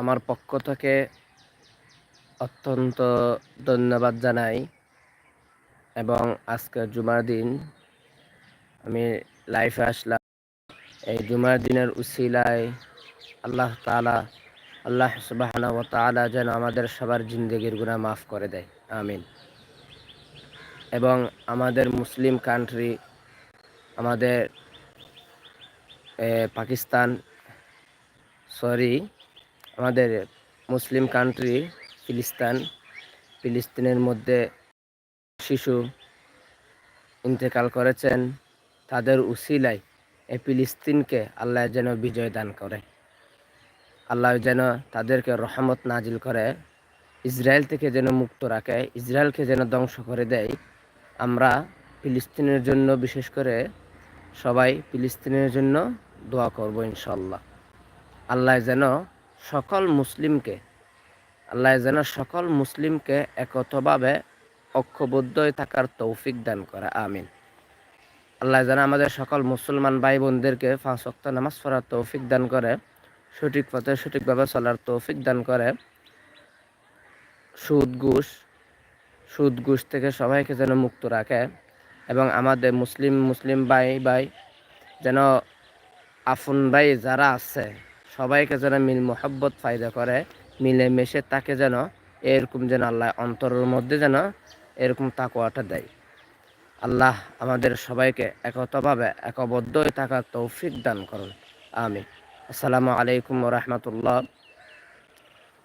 আমার পক্ষ থেকে অত্যন্ত ধন্যবাদ জানাই এবং আজকে জুমার দিন আমি লাইফে আসলাম। এই জুমার দিনের উসিলায় আল্লাহ তালা আল্লাহ সুবাহানা তালা যেন আমাদের সবার জিন্দগির গুণা মাফ করে দেয়। আমিন। এবং আমাদের মুসলিম কান্ট্রি আমাদের পাকিস্তান, সরি আমাদের মুসলিম কান্ট্রি ফিলিস্তান। ফিলিস্তিনের মধ্যে শিশু ইন্তেকাল করেছেন। তাদের উসিলায় এই ফিলিস্তিনকে আল্লাহ যেন বিজয় দান করে। আল্লাহ যেন তাদেরকে রহমত নাজিল করে। ইসরায়েল থেকে যেন মুক্ত রাখে, ইসরায়েলকে যেন ধ্বংস করে দেয়। আমরা ফিলিস্তিনের জন্য বিশেষ করে সবাই ফিলিস্তিনের জন্য দোয়া করব ইনশাল্লাহ আল্লাহ যেন সকল মুসলিমকে, আল্লাহ যেন সকল মুসলিমকে একতভাবে ঐক্যবদ্ধ থাকার তৌফিক দান করে, আমিন। আল্লাহ যেন আমাদের সকল মুসলমান ভাই বোনদেরকে পাঁচ অক্ত নামাজ পড়ার তৌফিক দান করে, সঠিক পথে সঠিকভাবে চলার তৌফিক দান করে। সুদ, ঘুষ সুদ, ঘুষ থেকে সবাইকে যেন মুক্ত রাখে এবং আমাদের মুসলিম মুসলিম ভাই ভাই যেন আফুন ভাই যারা আছে সবাইকে যেন মিল মোহাব্বত ফায়দা করে মিলে মেশে তাকে যেন এরকম যেন আল্লাহ অন্তরের মধ্যে যেন এরকম তাকুয়াটা দেয়। আল্লাহ আমাদের সবাইকে একতভাবে একবদ্ধ থাকার তৌফিক দান করুন। আমি আসসালামু আলাইকুম রহমতুল্লাহ।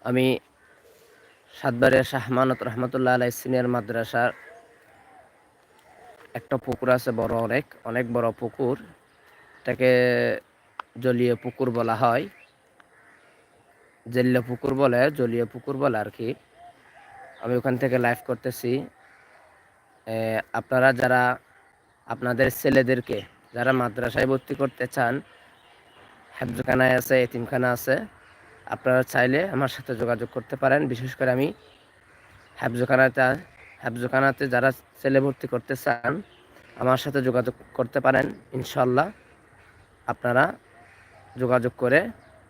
আমি সাতবারের শাহমানত রহমতুল্লাহ আলাই সিনিয়র মাদ্রাসার একটা পুকুর আছে বড় অনেক অনেক বড় পুকুর। এটাকে জলীয় পুকুর বলা হয়। জেল্লা পুকুর বলে, জলীয় পুকুর বলে আর কি আমি ওখান থেকে লাইভ করতেছি। আপনারা যারা আপনাদের ছেলেদেরকে, যারা মাদ্রাসায় ভর্তি করতে চান, হেফজখানায় আছে এতিমখানা আছে, আপনারা চাইলে আমার সাথে যোগাযোগ করতে পারেন। বিশেষ করে আমি হেফজখানাতে হেফজখানাতে যারা ছেলে ভর্তি করতে চান, আমার সাথে যোগাযোগ করতে পারেন ইনশাল্লাহ আপনারা যোগাযোগ করে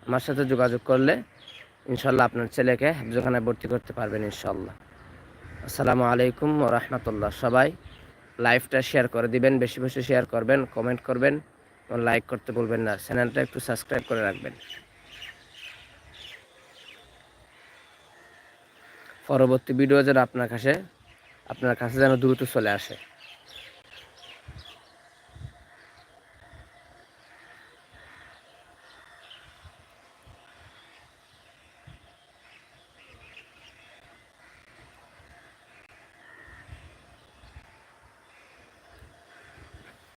আমার সাথে যোগাযোগ করলে ইনশাল্লাহ আপনার ছেলেকে হেফজখানায় ভর্তি করতে পারবেন ইনশাল্লাহ আসসালামু আলাইকুম রহমতুল্লাহ। সবাই লাইভটা শেয়ার করে দিবেন, বেশি বেশি শেয়ার করবেন, কমেন্ট করবেন এবং লাইক করতে বলবেন না। চ্যানেলটা একটু সাবস্ক্রাইব করে রাখবেন। পরবর্তী ভিডিও যেন আপনার কাছে আপনার কাছে যেন দ্রুত চলে আসে।